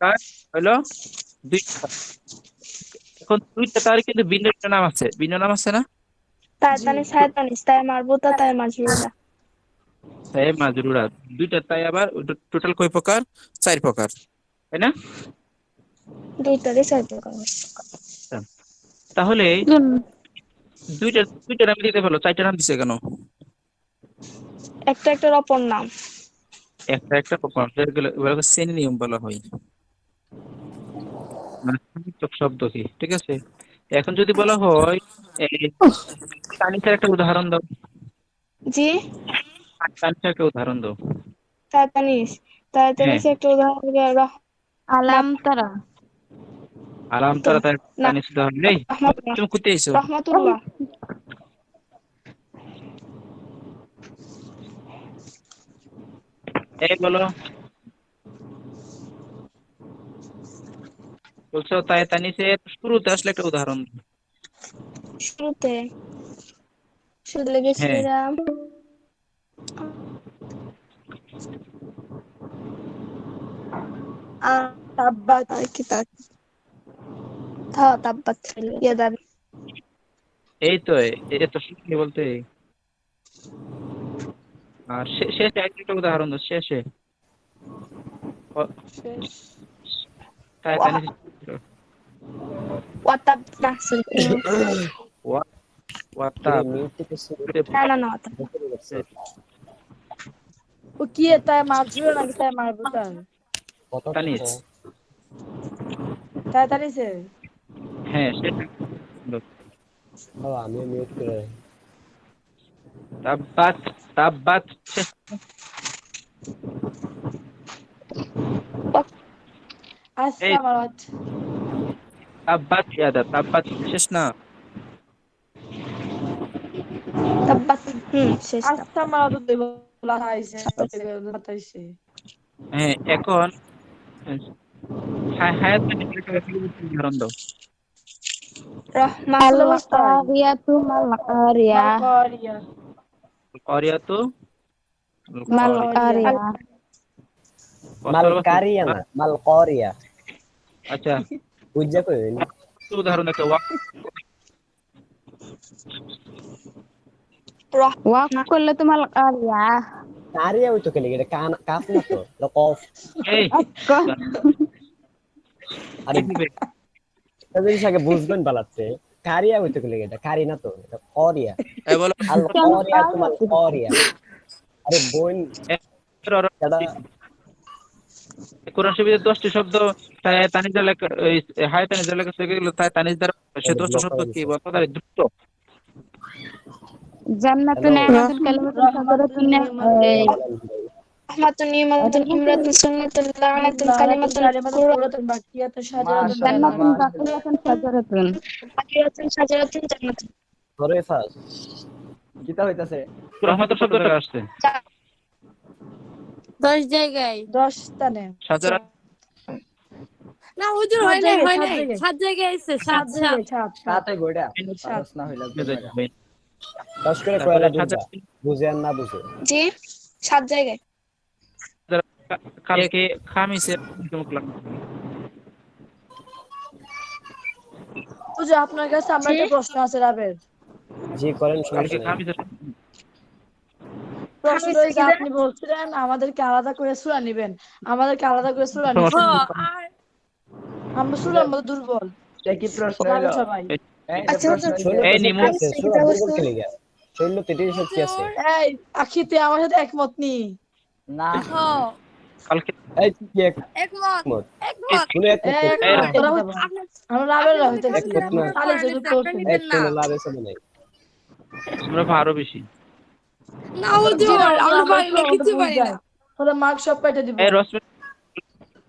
প্রকার হলো দুইটা এখন দুইটা তার কিন্তু ভিন্ন ভিন্ন নাম আছে। ভিন্ন নাম আছে না? তায়তানি সায়তানিস তাই মারবুতা তাই মাজরুরা। তাই মাজরুরা। দুইটা তাই আবার টোটাল কয় প্রকার? চার প্রকার। তাই না? দুইটারই চার প্রকার। তাহলে দুইটা দুইটা নাম দিতে পারল চারটা নাম দিছে কেন? একটা একটার অপর নাম। একটা একটা এগুলো শ্রেণি নিয়ম বলা হয়। সংযুক্ত শব্দ কি? ঠিক আছে? এখন যদি বলা হয় এই একটা উদাহরণ দাও। জি? তানিসের একটা উদাহরণ দাও। তায়তানিস তায়তানিস একটা উদাহরণ রহ আলাম তারা। আলাম তারা তার। তানিস উদাহরণ নেই? তুমি কোথায় এসো। রহমাতুল্লাহ। এই বলো। বলছো তাই তানিসের শুরুতে আসলে একটা উদাহরণ। শুরুতে তাব্বাত। থা তাব্বাত। ইয়াদান এই তো এত শুনি বলতে। আর শেষে একটা উদাহরণ দাও শেষে ও- শেষ তাই তানিসের ওয়াতাব না sorry, ওয়াতা না না না ওয়াতাব ও কি তাই মারজুরা নাকি তাই মারবুতা তানিস তাই তানিছে হ্যাঁ সেটা আমি মিউট করে তাব্বাত তাব্বাত শেষ আচ্ছা এই- মারাত তাব্বাত ইয়াদা তাব্বাত শেষ না তাব্বাত হুম শেষ না। আচ্ছা মারাত দেব বলা হয়েছে বাতাইছে হ্যাঁ এখন হ্যাঁ হায়াত উদাহরণ দাও রহমাতুল্লাহ আল কারিয়াতু মাল কারিয়া মালকারিয়া অরিয়াতু মাল কারিয়া মালকারিয়া না মালকরিয়া আচ্ছা বুঝা কইবেন উদাহরণ একটা ওয়াক। ওয়াক করলে তো মাল কারিয়া কারিয়া হইতো কেলে এটা কান কাপ না তো? এটা কফ। এই। আরে এটা জিনিস আগে বুঝবেন বালাচ্ছে। কারিয়া হইতো কেলে এটা কারি না তো? এটা করিয়া এই বলো। আল করিয়া তো মাল করিয়া আরে বোন এটা কোরআন শরীফের দশটি শব্দ তাই তানিজ লেখা হায় তানিজ সেগুলো তাই তানিজ দ্বারা সে দশটি শব্দ কি বলতো? তার দ্রুত। জান্নাতুন কালিমাতুন সাজারাতুন ইমরাতুন সুন্নাতুন লানাতুন কালিমাতুন কুরাতুন বাকিয়াতুন শাজারাতুন জান্নাতুন বাকিয়াতুন সাজারাতুন। কুরাতুন সাজারাতুন জান্নাতুন। ধরে ফাস কিতা হইতাছে। রহমতের শব্দটা আসছে। দশ জায়গায়। দশ স্থানে। না হয় নাই হয় নাই। সাত জায়গায় আছে সাত সাত সাত। সাত সাত। গোটা সাত। না হইলা দশ করে কয়লা সাজা বুঝে আর না বুঝে। জি সাত জায়গায়। কালকে খামিসে মুখলাম আপনার কাছে আমার একটা প্রশ্ন আছে রাবের। জি করেন সমস্যা প্রশ্ন আপনি বলছিলেন আমাদেরকে আলাদা করে সুরা নিবেন। আমাদেরকে আলাদা করে সুরা নিবেন। হ আর আমরা দুর্বল। কি প্রশ্ন সবাই। আচ্ছা, প্রশ্ন হুজুর। হইল, এই নিমু। আছে সুরা দুর্বল আছে। এই আখিতে আমার সাথে একমত নি? কালকে এই কি একমত একমত? একমত, আমরা রাবের হইতেছি তাহলে যদি কোরআনের করতেন চাপটা এক নিবেন না। কোন লাভ আছে নাই। আমরা আরও বেশি। না হুজুর আমরা পারি না কিছু পারি না। তাহলে মার্ক সব পাইতে দিব। এই রসম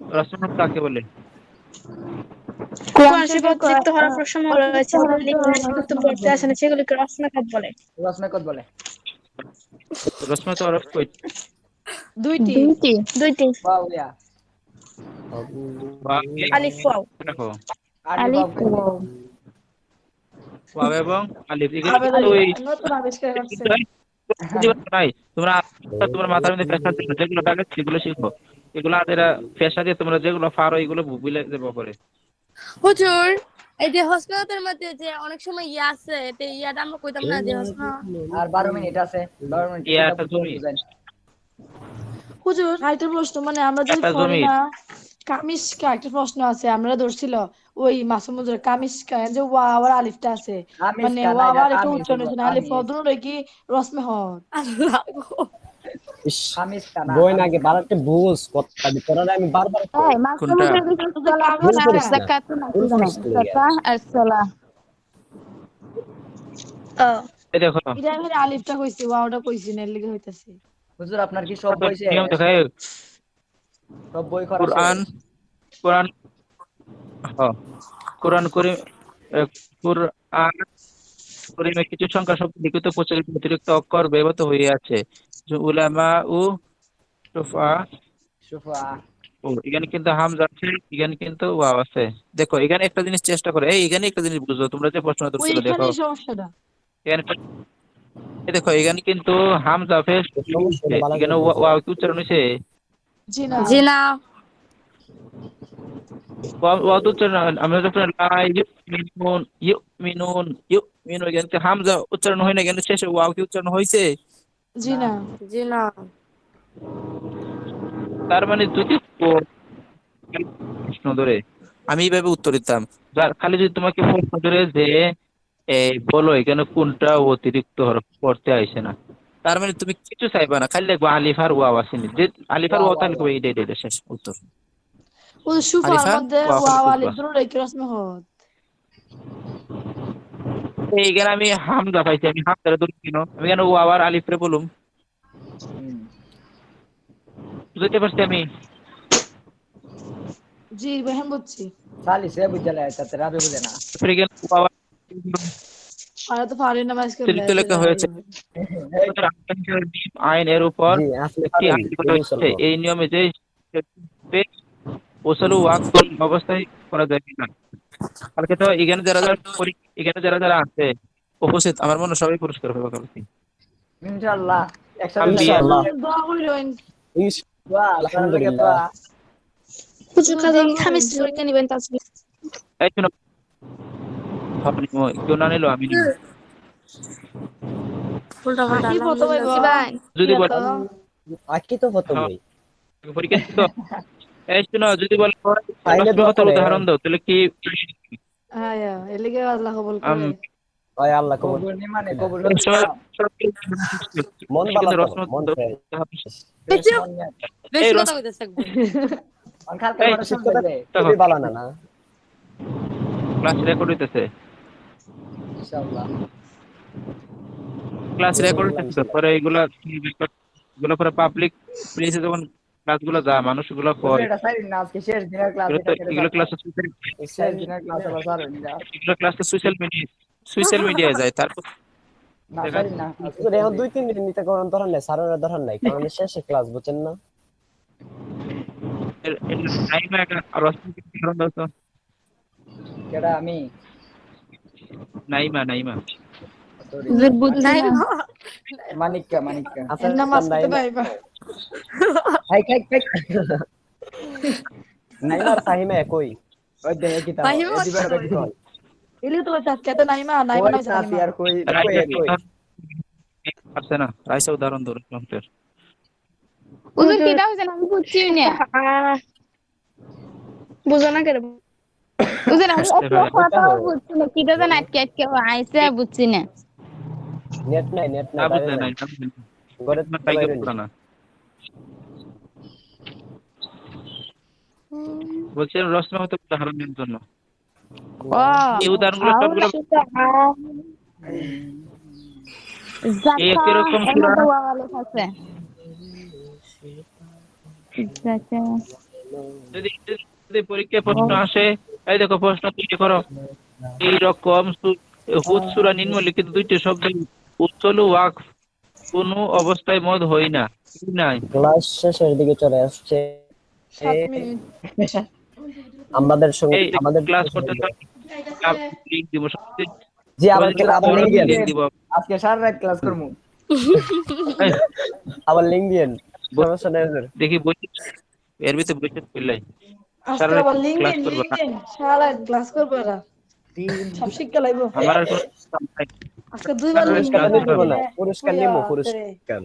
রসম কাকে বলে? কোরআন হওয়ার প্রশ্ন রয়েছে যেগুলি পড়তে আসে না সেগুলিকে রসনাকাত বলে? রসনাকত বলে। রসমা তো আরও কই দুইটি। দুইটি। দুইটি। ওয়াও। ইয়া আলিফ ওয়াও। আলিফ ওয়াও। ওয়াও এবং আলিফ। এগুলো আবেদন নতুন আবিষ্কার করছে নাই। তোমরা তোমার মাথার মধ্যে যেগুলো থাকে সেগুলো শিখো। এগুলো আদেরা পেশা দিয়ে তোমরা যেগুলো পারো এগুলো বুঝলে দেবো পরে হুজুর এই যে হসপিটালের মধ্যে যে অনেক সময় ইয়া আছে তে ইয়াটা আমরা কইতাম না যে আর বারো মিনিট আছে বারো মিনিট। ইয়া, জমি। হুজুর আরেকটা প্রশ্ন মানে আমরা যদি না কামিশকা একটা প্রশ্ন আছে আমরা ধরছিল ওই মাসুমুজের কামিশকা যে ওয়া আর আলিফটা আছে মানে ওয়া এটা আর একটু উচ্চারণ হচ্ছে আলিফ আমিষ। পদন কি রসমে বই না আগে বুঝ কথা আমি বারবার এই দেখো। এটা আমি আলিফটা কইছি ওয়াওটা কইছি এর লিগে হইতাছে। হুজুর আপনার কি সব সব বই করা কোরআন কোরআন হ্যাঁ কোরআন করে কোরআন করিমে কিছু সংখ্যা শব্দ লিখিত প্রচলিত অতিরিক্ত অক্ষর ব্যবহৃত হয়ে আছে। উলামা ও সুফা। সুফা। ও এখানে কিন্তু হামজা আছে এখানে কিন্তু ওয়াও আছে। দেখো এখানে একটা জিনিস চেষ্টা করে। এই এখানে একটা জিনিস বুঝো তোমরা যে প্রশ্ন উত্তর দেখো। এখানে দেখো এখানে কিন্তু হামজা ফেস সমস্যা এখানে ওয়াও কি উচ্চারণ হয়েছে জি না জি না। ওয়াও ওয়াও তো উচ্চারণ আমরা যখন লা ইউমিনুন ইউমিনুন ইউমিনুন এখানে কি। হামজা উচ্চারণ হয় না এখানে শেষে। ওয়াও কি উচ্চারণ হয়েছে জি না জি না তার মানে যদি প্রশ্ন ধরে। আমি এইভাবে উত্তর দিতাম। যার খালি যদি তোমাকে প্রশ্ন ধরে যে এই বলো এখানে কোনটা অতিরিক্ত হরফ পড়তে আইসে না। তার মানে তুমি কিছু চাইবা না খালি দেখব আলিফ আর ওয়াও আসেনি যে আলিফ আর ওয়াও তাহলে কবে এইটা এইটা এইটা শেষ উত্তর। ও সুফার মধ্যে ওয়াও আলিফ দুটো রসমে হদ এইখানে আমি হামজা পাইছি আমি হামজারে ধরে কিনো? আমি কেন ওয়াও আর আলিফ রে বলুম? হুম। বুঝতে পারছি আমি? জি বহেন বুঝছি সালি সে বুঝালে তাতে রাবে বুঝে না। ওয়াও তো পারি না মাঝকে অতিরিক্ত লেখা হয়েছে। আইন এর উপর করা। এই নিয়মে যে ওসালু ওয়াকল অবস্থায় করা না কালকে তো এখানে যারা যারা এখানে যারা যারা আছে উপস্থিত আমার মনে সবাই পুরস্কার পাবে কালকে। ইনশাআল্লাহ একসাথে ইনশাআল্লাহ। দোয়া কইলেন ইস, আলহামদুলিল্লাহ। কাজে খামিস পরীক্ষা নিবেন তাসবিহ এই শোনো আপনি কেউ না নিলো আমি যদি বলে। আকি তো প্রথমেই। পরীক্ষা দিছো? এই শোনো যদি বলে উদাহরণ দাও তাহলে কি হ্যাঁ? ইয়া এর লিগে আল্লাহ কবুল আম, করে। ওই আল্লাহ কবুল। মানে কবুল সব- মন ভালো মন। বেশি বেশি কথা কইতেছে এই, শুনতে দে ভালো না না। ক্লাস রেকর্ড হইতেছে। ইনশাআল্লাহ। ক্লাস রেকর্ড হইতেছে পরে এগুলা এগুলো পরে পাবলিক প্লেসে যখন ক্লাসগুলো যা মানুষগুলো কয় এটা সাইড না আজকে শেষ দিনের ক্লাস এগুলো এটা এগুলো ক্লাস শেষ দিনের ক্লাস আবার এগুলো ক্লাস সোশ্যাল মিডিয়া সোশ্যাল মিডিয়ায় যায় তারপর না সাইড না। এখন দুই তিন দিন নিতে কোন ধরন নাই স্যারের ধরন নাই কারণ শেষে ক্লাস বুঝছেন না? এর- এর একটা আর অস্ট্রেলিয়ার কারণ কেডা আমি? নাইমা নাইমা। না আচ্ছা নাম আসতে নাইমা। পাইবা। হাই হাই হাই। নাইমা ফাহিমা একই। ওই দে কি তা এলি তো চাচকে তো নাইমা নাইমা নাই সাথী আর কই কই কই পারছে না। রাইসা উদাহরণ ধরো তোমাদের হুজুর কি দাও জান আমি বুঝছি না। বুঝো না কেন? হুজুর আমি বুঝতে কথা বুঝছি না কি জান আটকে আটকে আইছে বুঝছি না নেট নাই নেট নাই বাইরে নাই। ঘরে পড়া নেই। না বলছিলাম রসমা হতে উদাহরণের জন্য এই উদাহরণগুলো সবগুলো একই রকম সূরা। যদি যদি পরীক্ষায় প্রশ্ন আসে এই দেখো প্রশ্ন তৈরি করো। এই রকম সু- হুদ সুরা নিম্নলিখিত দুইটি শব্দ উচ্চল ওয়াক কোন অবস্থায় মদ হয় না কি নাই? ক্লাস শেষের দিকে চলে আসছে। আমাদের সঙ্গে আমাদের ক্লাস করতে লিঙ্ক দিব জি আমাদের আবার লিঙ্ক লিঙ্ক দিব। আজকে সারা রাত ক্লাস এই, আবার লিঙ্ক দিয়েন দেখি বই এর ভিতরে বই করলাই ক্লাস করব সব শিক্ষা লাগবো আমার। আজকে দুইবার পুরস্কার নিব পুরস্কার।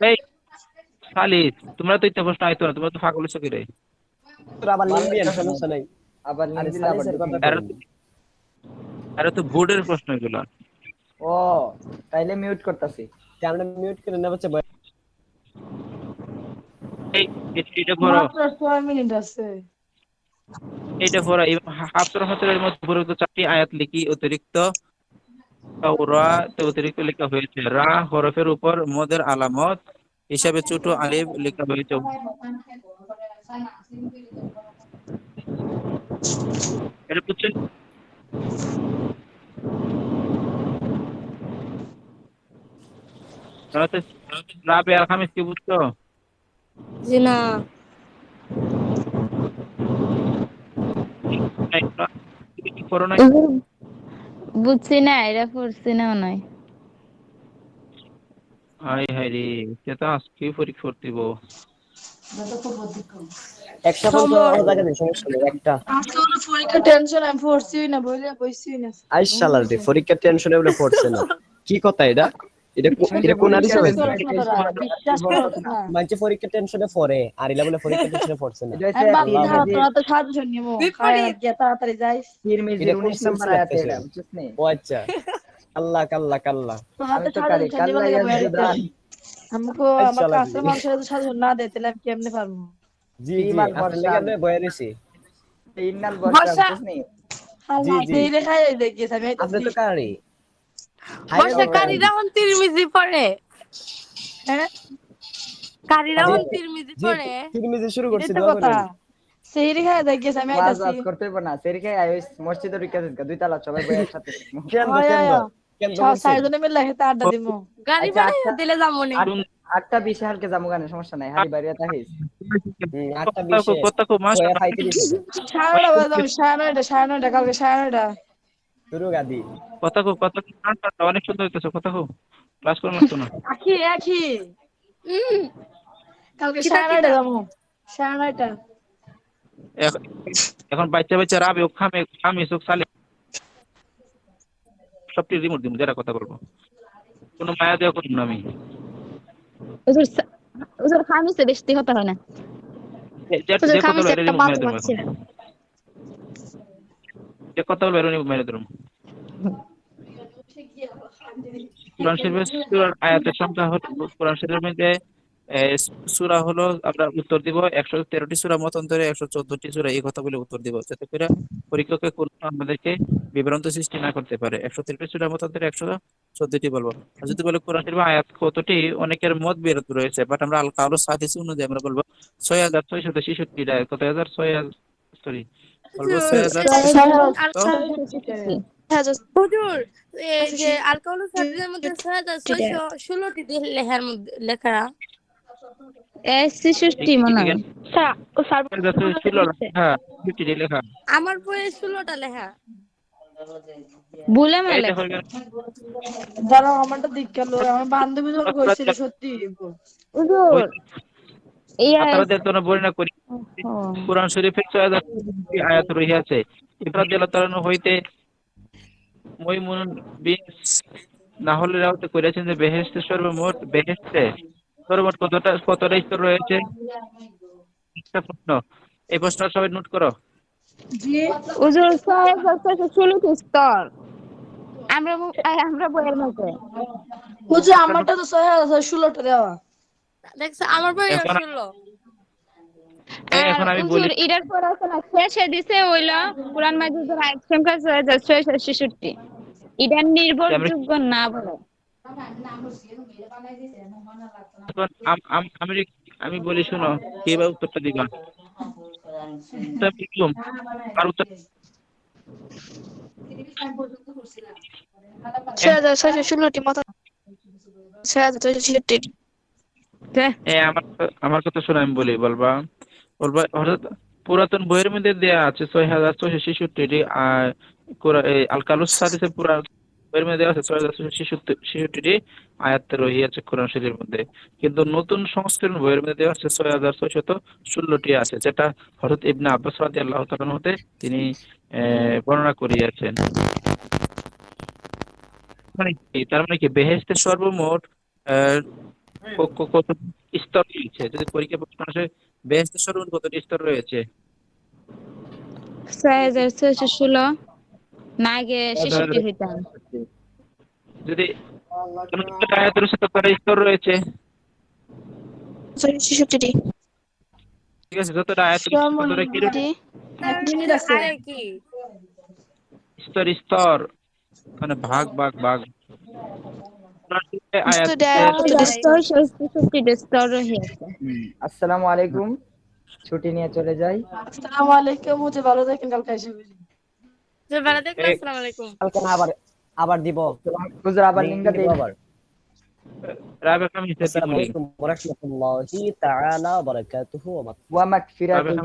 এই তোমরা তো ইচ্ছা প্রশ্ন আইতো না তোমরা তো ফাঁকল চোখে রে আবার সমস্যা নাই। আবার আরে তো বোর্ডের প্রশ্ন এগুলো। ও তাইলে মিউট করতেছি। আমরা মিউট করে নেব এটা- এটা করো মাত্র ছয় মিনিট আছে। এটা পড়া হাফসর হাতের মধ্যে উপরোক্ত চারটি আয়াত লিখি অতিরিক্ত অতিরিক্ত লেখা হয়েছে রা হরফের উপর মদের আলামত হিসাবে ছোট আলিফ লেখা হয়েছে। এটা বুঝছেন? রাবে আর খামিস কি বুঝছ? জি না। বুঝছি না এটা পড়ছি না নয় হাই হাই রে সে তো আজকে পরীক্ষা করতে দিব একটা পর্যন্ত আরও জায়গা দিন সমস্যা নেই একটা। আজকে পরীক্ষা টেনশন আমি পড়ছি না বইলে বইছি না। আইশালার রে পরীক্ষার টেনশনে বলে পড়ছে না। কি কথা এটা? এটা এটা কোন আদিস হবে বিশ্বাস করো না। মানছে টেনশনে পড়ে আর ইলা বলে পরীক্ষার টেনশনে পড়ছে না। তো সাজেশন নিবো তাড়াতাড়ি যাইস। এটা কোন 19 আয়াতে এটা ও আচ্ছা। কাল্লা কাল্লা আমাকে আমার আচ্ছা, কাছে লাগবে। মানুষের না দেয় তাহলে আমি কেমনে পারব? জি জি বয়ে ইন্নাল বর্ষা আমি আপনি তো কারি বর্ষা কারিরা হন তিরমিজি পড়ে হ্যাঁ? কারিরা হন তিরমিজি পড়ে তিরমিজি শুরু করছি এটা দোয়া আমি আইতাছি। ওয়াজ করতে হবে না। সেরিকে আইস মসজিদে ঢুকে দুই তালা সবাই বই একসাথে। কেন্দ্র কেন্দ্র। কেন্দ্র সব করছি। সাইজনে মিলে হেতে আড্ডা দিমু। গাড়ি ভাড়া। দিলে যাব নি। আট- আটটা বিশে হালকে যাব গানে সমস্যা নাই হারি তাহিস হুম, আটটা বিশে। কত কো মাস সাড়ে নয়টা সাড়ে নয়টা কালকে সাড়ে নয়টা। শুরু গাদি। কত কো কত কো অনেক সুন্দর হইতেছে কত কো ক্লাস করো না আখি আখি। কালকে সাড়ে যাব সাড়ে এখন- বাচ্চা বাচ্চা রাবে ও খামে খামি সুখ সালে। সবটি রিমোট দিমু যারা কথা বলব। কোনো মায়া দেওয়া করব না আমি। সা- ওদের খামিসে বেশি কথা হয় না। কথা খামিসে একটা কথা বলব মেরে দেবো কোরআন শরীফের সূরার আয়াতের সংখ্যা হলো, কোরআন শরীফের মধ্যে সূরা হলো আমরা উত্তর দিব, একশো তেরোটি সূরা, মতান্তরে একশো চোদ্দটি সূরা, এই কথা বলে উত্তর দিব, যাতে করে পরীক্ষকে আমাদেরকে বিভ্রান্ত সৃষ্টি না করতে পারে। একশো তেরোটি সূরা, মতান্তরে একশো চোদ্দটি বলব। যদি বলে কোরআন শরীফের আয়াত কতটি, অনেকের মত বিরোধ রয়েছে বাট আমরা আল কাউর সাদিস অনুযায়ী আমরা বলব ছয় হাজার ছয়শত ছেষট্টি কত হাজার? ছয় হাজার সরি হাজার যে আলকাউল মধ্যে লেখার মধ্যে লেখা। মনে হয়। হ্যাঁ আমার বইয়ে ষোলোটা লেখা। ভুলে মেলে। দাঁড়াও আমারটা দিক গেল আমার বান্ধবী যখন কইছিল সত্যি হুজুর এই না বর্ণনা করি। কোরআন শরীফের আয়াত রহিয়াছে। হইতে মইমুন বিন না হলে রাউতে করেছেন যে বেহেশতে সর্বমোট বেহেশতে সর্বমোট কতটা কতটা স্তর রয়েছে? একটা প্রশ্ন। এই প্রশ্ন সবাই নোট করো। জি। হুজুর ছয় ছয়শো ষোলোটি স্তর। আমরা আমরা বইয়ের মধ্যে। আমারটা তো ছয় হাজার ষোলোটা দেওয়া। দেখছ আমার আর এখন আমি বলি শেষে দিছে হইল কোরআন মাজিদের আয়াত সংখ্যা ছয়শো এটা নির্ভরযোগ্য না বলে। এখন আম- বলি শোনো কীভাবে উত্তরটা দিবা। আর উত্তর ছয় হাজার ছয়শো ষোলোটি মত ছয় হাজার ছয়শো এ আমার আমার কথা শোনো আমি বলি, বলবা বলবা, হঠাৎ পুরাতন বইয়ের মধ্যে দেয়া আছে ছয় হাজার ছয়শো ছেষট্টি আল কালুস সাদিসে পুরা বইয়ের মধ্যে দেওয়া আছে ছয় হাজার রহিয়াছে কোরআন মধ্যে। কিন্তু নতুন সংস্করণ বইয়ের মধ্যে দেওয়া আছে ছয় হাজার ছয়শত ষোলোটি আছে, যেটা হযরত ইবনে আব্বাস রাদিয়াল্লাহু তাআলা হতে তিনি বর্ণনা করিয়াছেন। মানে তার মানে কি বেহেশতের সর্বমোট কত স্তর রয়েছে? যদি পরীক্ষা প্রশ্ন আসে সর্বমোট কতটি স্তর রয়েছে? হইতাম। যদি আয়াতের সাথে স্তর রয়েছে? ঠিক আছে যতটা কি? স্তর। মানে ভাগ ভাগ ভাগ। আসসালামু আলাইকুম। ছুটি নিয়ে চলে যাই। আসসালামু আলাইকুম মুঝে ভালো থাকেন কালকে এসে বলি যে ভালো থাকবেন এই- আসসালামু আলাইকুম। কালকে আবার আবার দিব। হুজুর আবার লিঙ্কটা দিব আবার। রাবেক আমি সেটি আসসালামু আলাইকুম ওয়া রাহমাতুল্লাহি তাআলা ওয়া বারাকাতুহু। ওয়া ওয়া মাগফিরাতুল